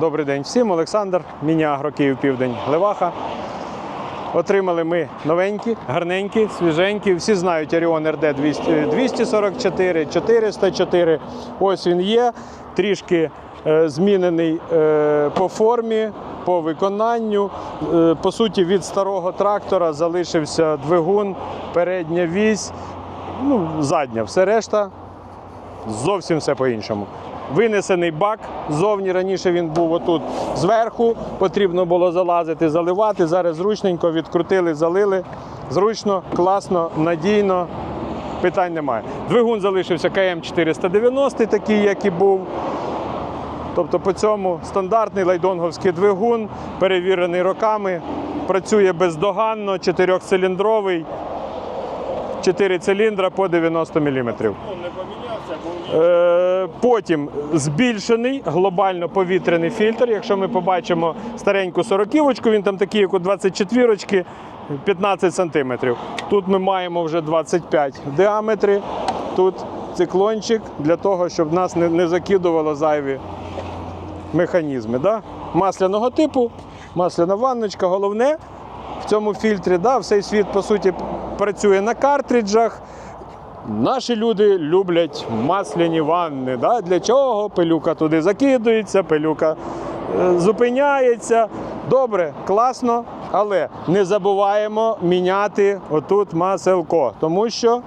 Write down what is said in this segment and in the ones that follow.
Добрий день всім. Олександр, Міні-Агро, Київ Південь, Леваха. Отримали ми новенькі, гарненькі, свіженькі. Всі знають Orion RD 244, 404. Ось він є. Трішки е, змінений е, по формі, по виконанню. Е, по суті, від старого трактора залишився двигун, передня вісь, ну, задня. Все решта зовсім все по-іншому. Винесений бак ззовні. Раніше він був отут зверху, потрібно було залазити, заливати. Зараз зручненько відкрутили, залили. Зручно, класно, надійно. Питань немає. Двигун залишився КМ 490, такий, як і був. Тобто по цьому стандартний лайдонговський двигун, перевірений роками, працює бездоганно, чотирьохциліндровий, 4 циліндра по 90 мм. Е, Потім збільшений глобально повітряний фільтр. Якщо ми побачимо стареньку сороківочку, він там такий, як у 24 15 см. Тут ми маємо вже 25 в діаметрі. Тут циклончик для того, щоб нас не, не закидувало зайві механізми. Да? Масляного типу, масляна ванночка. Головне в цьому фільтрі, да, всей світ по суті працює на картриджах. Наші люди люблять масляні ванни. Да? Для чого? Пилюка туди закидується, пилюка е, зупиняється. Добре, класно, але не забуваємо міняти отут маселко, тому що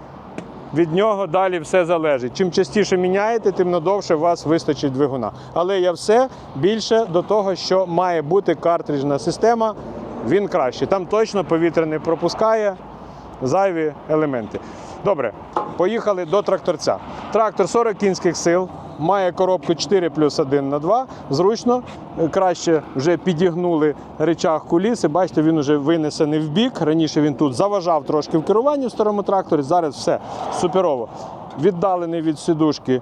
від нього далі все залежить. Чим частіше міняєте, тим надовше у вас вистачить двигуна. Але я все більше до того, що має бути картриджна система, він краще. Там точно повітря не пропускає зайві елементи. Добре, поїхали до тракторця. Трактор 40 кінських сил, має коробку 4 плюс 1 на 2. Зручно, краще вже підігнули речах куліси. Бачите, він вже винесений в бік. Раніше він тут заважав трошки в керуванні в старому тракторі. Зараз все суперово. Віддалений від сідушки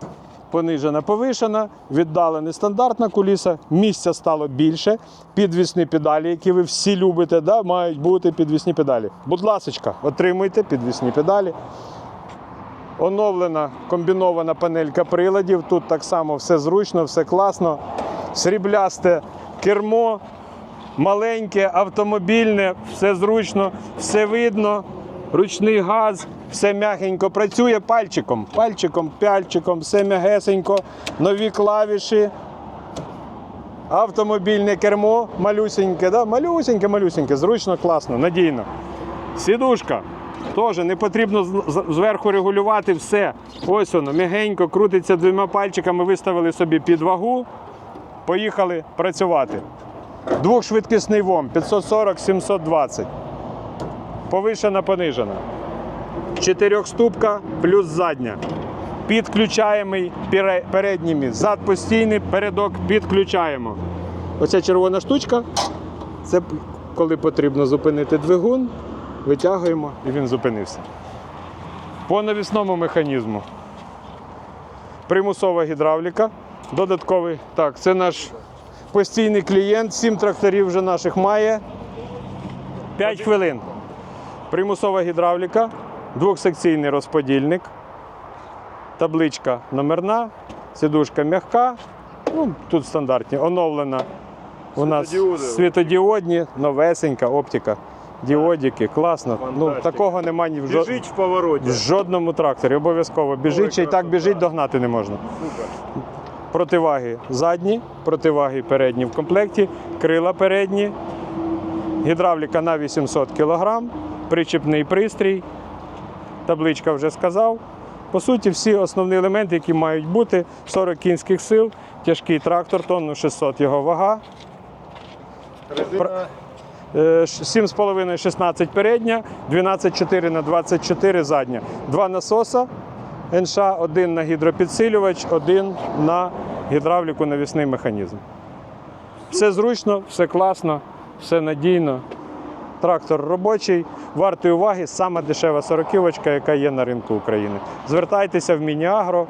понижена, повишена, віддалений стандартна куліса, місця стало більше. Підвісні педалі, які ви всі любите, да, мають бути підвісні педалі. Будь ласочка, отримуйте підвісні педалі. Оновлена комбінована панелька приладів. Тут так само все зручно, все класно. Сріблясте кермо, маленьке, автомобільне, все зручно, все видно. Ручний газ, все м'ягенько працює пальчиком, пальчиком, пальчиком, все м'ягесенько, нові клавіші. Автомобільне кермо, малюсеньке, да? малюсеньке, малюсеньке, зручно, класно, надійно. Сідушка. Теж не потрібно зверху регулювати все. Ось воно, м'ягенько, крутиться двома пальчиками, виставили собі під вагу. Поїхали працювати. Двохшвидкісний ВОМ 540-720. Повишена, понижена. Чотирьохступка плюс задня. Підключаємий піре- передніми. Зад постійний, передок підключаємо. Оця червона штучка це коли потрібно зупинити двигун, витягуємо і він зупинився. По навісному механізму. Примусова гідравліка. Додатковий. Так, це наш постійний клієнт. Сім тракторів вже наших має. 5 хвилин. Примусова гідравліка, двохсекційний розподільник, табличка номерна, сідушка м'яка. Ну, тут стандартні. Оновлена у нас світодіодні, новесенька оптика. Діодики, класно. Ну, такого немає ні в, жо- Біжить в повороті. в жодному тракторі. Обов'язково біжить, ще й так біжить, догнати не можна. Супер. Противаги задні, противаги передні в комплекті, крила передні, гідравліка на 800 кг, причепний пристрій, табличка вже сказав. По суті, всі основні елементи, які мають бути, 40 кінських сил, тяжкий трактор, тонну 600 його вага, Резина Е, ш- 7,5-16 передня, 12,4 на 24 задня. Два насоса НШ, один на гідропідсилювач, один на гідравліку навісний механізм. Все зручно, все класно, все надійно. Трактор робочий, вартий уваги, сама дешева сороківочка, яка є на ринку України. Звертайтеся в Міні-Агро,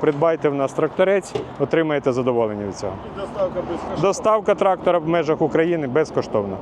придбайте в нас тракторець, отримаєте задоволення від цього. доставка безкоштовна. Доставка трактора в межах України безкоштовна.